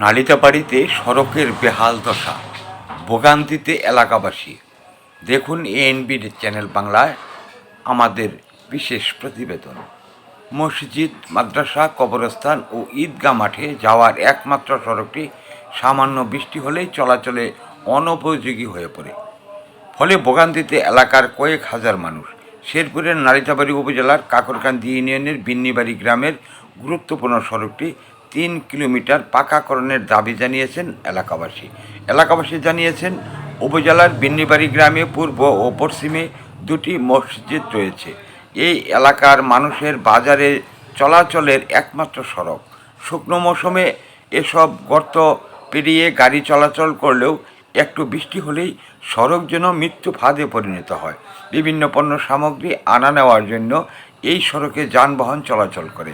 নালিতাবাড়িতে সড়কের বেহাল দশা, ভোগান্তিতে এলাকাবাসী। দেখুন এএনবির চ্যানেল বাংলায় আমাদের বিশেষ প্রতিবেদন। মসজিদ, মাদ্রাসা, কবরস্থান ও ঈদগাহ মাঠে যাওয়ার একমাত্র সড়কটি সামান্য বৃষ্টি হলেই চলাচলে অনুপযোগী হয়ে পড়ে। ফলে ভোগান্তিতে এলাকার কয়েক হাজার মানুষ শেরপুরের নালিতাবাড়ি উপজেলার কাকরকান্দি ইউনিয়নের বিন্নিবাড়ি গ্রামের গুরুত্বপূর্ণ সড়কটি তিন কিলোমিটার পাকাকরণের দাবি জানিয়েছেন এলাকাবাসী। এলাকাবাসী জানিয়েছেন, উপজেলার বিন্নিবাড়ি গ্রামে পূর্ব ও পশ্চিমে দুটি মসজিদ রয়েছে। এই এলাকার মানুষের বাজারে চলাচলের একমাত্র সড়ক। শুকনো মৌসুমে এসব গর্ত পেরিয়ে গাড়ি চলাচল করলেও একটু বৃষ্টি হলেই সড়ক যেন মৃত্যু ফাঁদে পরিণত হয়। বিভিন্ন পণ্য সামগ্রী আনা নেওয়ার জন্য এই সড়কে যানবাহন চলাচল করে।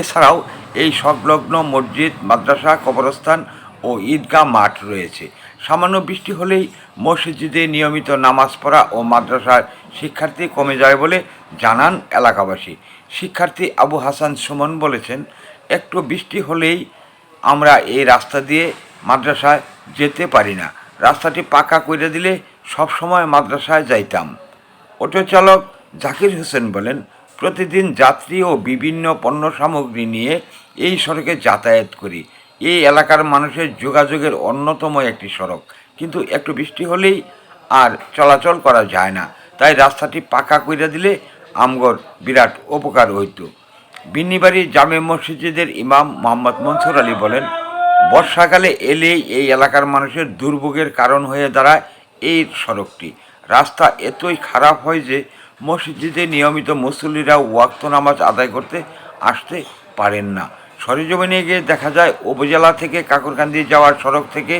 এছাড়াও এই সংলগ্ন মসজিদ, মাদ্রাসা, কবরস্থান ও ঈদগাহ মাঠ রয়েছে। সামান্য বৃষ্টি হলেই মসজিদে নিয়মিত নামাজ পড়া ও মাদ্রাসার শিক্ষার্থী কমে যায় বলে জানান এলাকাবাসী। শিক্ষার্থী আবু হাসান সুমন বলেছেন, একটু বৃষ্টি হলেই আমরা এই রাস্তা দিয়ে মাদ্রাসায় যেতে পারি না। রাস্তাটি পাকা করে দিলে সব সময় মাদ্রাসায় যাইতাম। অটো চালক জাকির হোসেন বলেন প্রতিদিন যাত্রী ও বিভিন্ন পণ্য সামগ্রী নিয়ে এই সড়কে যাতায়াত করি। এই এলাকার মানুষের যোগাযোগের অন্যতম একটি সড়ক। কিন্তু একটু বৃষ্টি হলেই আর চলাচল করা যায় না। তাই রাস্তাটি পাকা করে দিলে আমগর বিরাট উপকার হইত। বিন্নিবাড়ি জামে মসজিদের ইমাম মোহাম্মদ মনসুর আলী বলেন, বর্ষাকালে এলেই এই এলাকার মানুষের দুর্ভোগের কারণ হয়ে দাঁড়ায় এই সড়কটি। রাস্তা এতই খারাপ হয় যে মসজিদে নিয়মিত মুসল্লিরা ওয়াক্ত নামাজ আদায় করতে আসতে পারেন না। সরেজমিনে গিয়ে দেখা যায়, উপজেলা থেকে কাকরকান্দি যাওয়ার সড়ক থেকে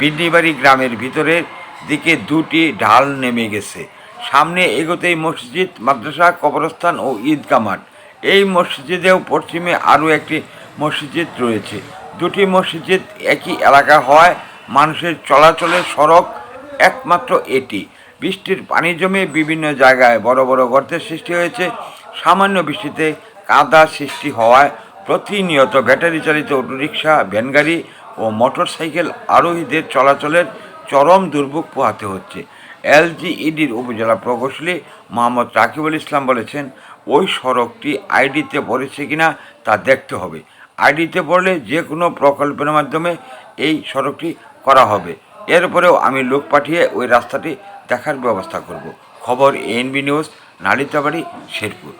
বিন্নিবাড়ি গ্রামের ভিতরের দিকে দুটি ঢাল নেমে গেছে। সামনে এগোতেই মসজিদ, মাদ্রাসা, কবরস্থান ও ঈদগাহ মাঠ। এই মসজিদেও পশ্চিমে আরও একটি মসজিদ রয়েছে। দুটি মসজিদ একই এলাকা হওয়ায় মানুষের চলাচলের সড়ক একমাত্র এটি। বৃষ্টির পানি জমে বিভিন্ন জায়গায় বড় বড় গর্তের সৃষ্টি হয়েছে। সামান্য বৃষ্টিতে কাদা সৃষ্টি হওয়ায় প্রতিনিয়ত ব্যাটারি চালিত অটোরিকশা, ভ্যানগাড়ি ও মোটরসাইকেল আরোহীদের চলাচলের চরম দুর্ভোগ পোহাতে হচ্ছে। এলজিইডির উপজেলা প্রকৌশলী মোহাম্মদ রাকিবুল ইসলাম বলেছেন, ওই সড়কটি আইডিতে পড়েছে কিনা তা দেখতে হবে। আইডিতে পড়লে যে কোনো প্রকল্পের মাধ্যমে এই সড়কটি করা হবে। এরপরেও আমি লোক পাঠিয়ে ওই রাস্তাটি দেখার ব্যবস্থা করব। খবর এএনবি নিউজ নালিতাবাড়ি শেরপুর।